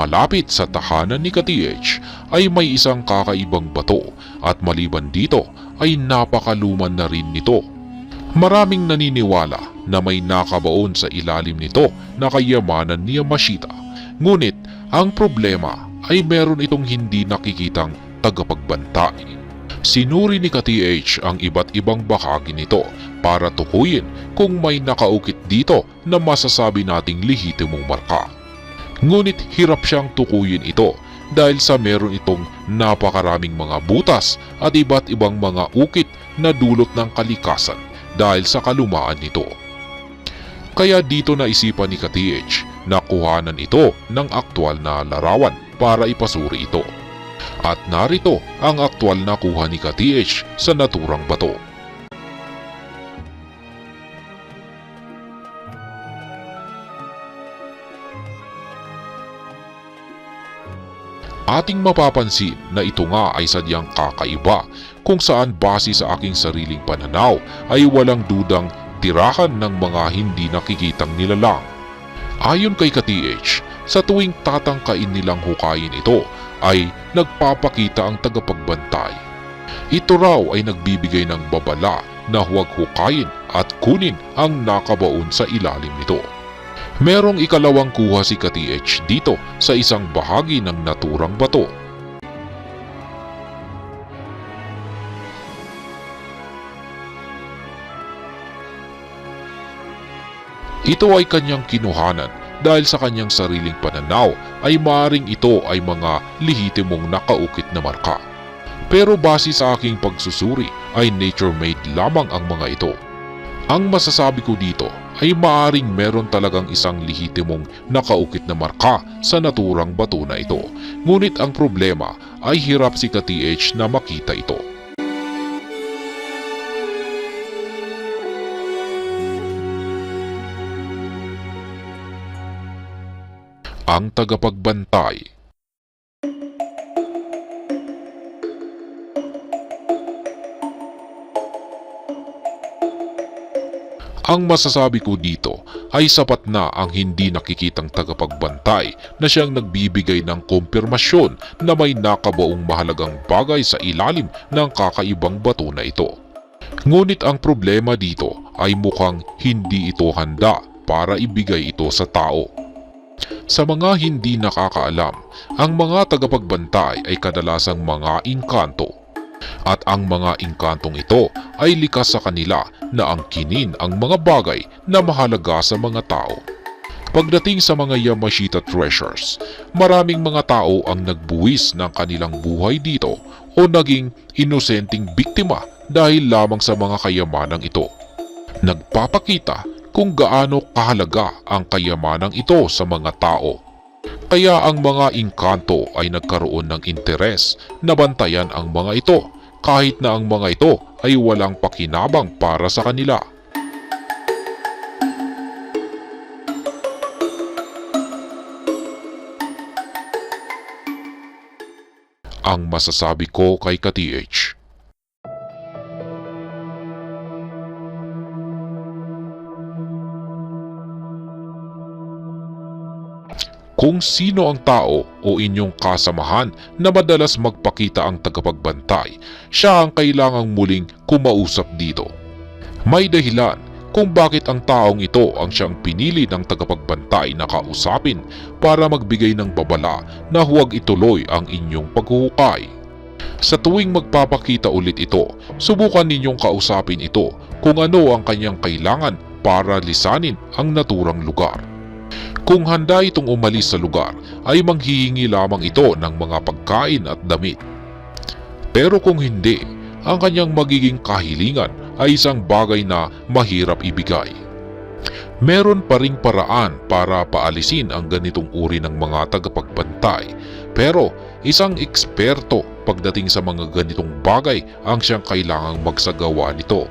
Malapit sa tahanan ni Ka-TH ay may isang kakaibang bato at maliban dito ay napakaluman na rin nito. Maraming naniniwala na may nakabaon sa ilalim nito na kayamanan ni Yamashita. Ngunit ang problema ay meron itong hindi nakikitang tagapagbantay. Sinuri ni Ka-TH ang iba't ibang bahagi nito para tukuyin kung may nakaukit dito na masasabi nating lehitimong marka. Ngunit hirap siyang tukuyin ito dahil sa meron itong napakaraming mga butas at iba't ibang mga ukit na dulot ng kalikasan dahil sa kalumaan nito. Kaya dito naisipan ni Ka-TH na kuhanan ito ng aktwal na larawan para ipasuri ito. At narito ang aktwal na kuha ni Ka-TH sa naturang bato. Ating mapapansin na ito nga ay sadyang kakaiba kung saan base sa aking sariling pananaw ay walang dudang tirahan ng mga hindi nakikitang nilalang. Ayon kay Ka-TH, sa tuwing tatangkain nilang hukayin ito ay nagpapakita ang tagapagbantay. Ito raw ay nagbibigay ng babala na huwag hukayin at kunin ang nakabaon sa ilalim nito. Merong ikalawang kuha si Ka-TH dito sa isang bahagi ng naturang bato. Ito ay kanyang kinuhanan dahil sa kanyang sariling pananaw ay maaring ito ay mga lehitimong nakaukit na marka. Pero base sa aking pagsusuri ay nature-made lamang ang mga ito. Ang masasabi ko dito ay maaring meron talagang isang lehitimong nakaukit na marka sa naturang bato na ito. Ngunit ang problema ay hirap si Ka-TH na makita ito. Ang tagapagbantay Ang masasabi ko dito ay sapat na ang hindi nakikitang tagapagbantay na siyang nagbibigay ng kumpirmasyon na may nakabaong mahalagang bagay sa ilalim ng kakaibang bato na ito. Ngunit ang problema dito ay mukhang hindi ito handa para ibigay ito sa tao. Sa mga hindi nakakaalam, ang mga tagapagbantay ay kadalasang mga inkanto at ang mga inkantong ito ay likas sa kanila na angkinin ang mga bagay na mahalaga sa mga tao. Pagdating sa mga Yamashita treasures, maraming mga tao ang nagbuwis ng kanilang buhay dito o naging inosenteng biktima dahil lamang sa mga kayamanang ito. Nagpapakita kung gaano kahalaga ang kayamanang ito sa mga tao. Kaya ang mga inkanto ay nagkaroon ng interes na bantayan ang mga ito kahit na ang mga ito ay walang pakinabang para sa kanila. Ang masasabi ko kay Ka-TH kung sino ang tao o inyong kasamahan na madalas magpakita ang tagapagbantay, siya ang kailangang muling kumausap dito. May dahilan kung bakit ang taong ito ang siyang pinili ng tagapagbantay na kausapin para magbigay ng babala na huwag ituloy ang inyong paghuhukay. Sa tuwing magpapakita ulit ito, subukan ninyong kausapin ito kung ano ang kanyang kailangan para lisanin ang naturang lugar. Kung handa itong umalis sa lugar ay manghihingi lamang ito ng mga pagkain at damit. Pero kung hindi, ang kanyang magiging kahilingan ay isang bagay na mahirap ibigay. Meron pa ring paraan para paalisin ang ganitong uri ng mga tagapagbantay pero isang eksperto pagdating sa mga ganitong bagay ang siyang kailangang magsagawa nito.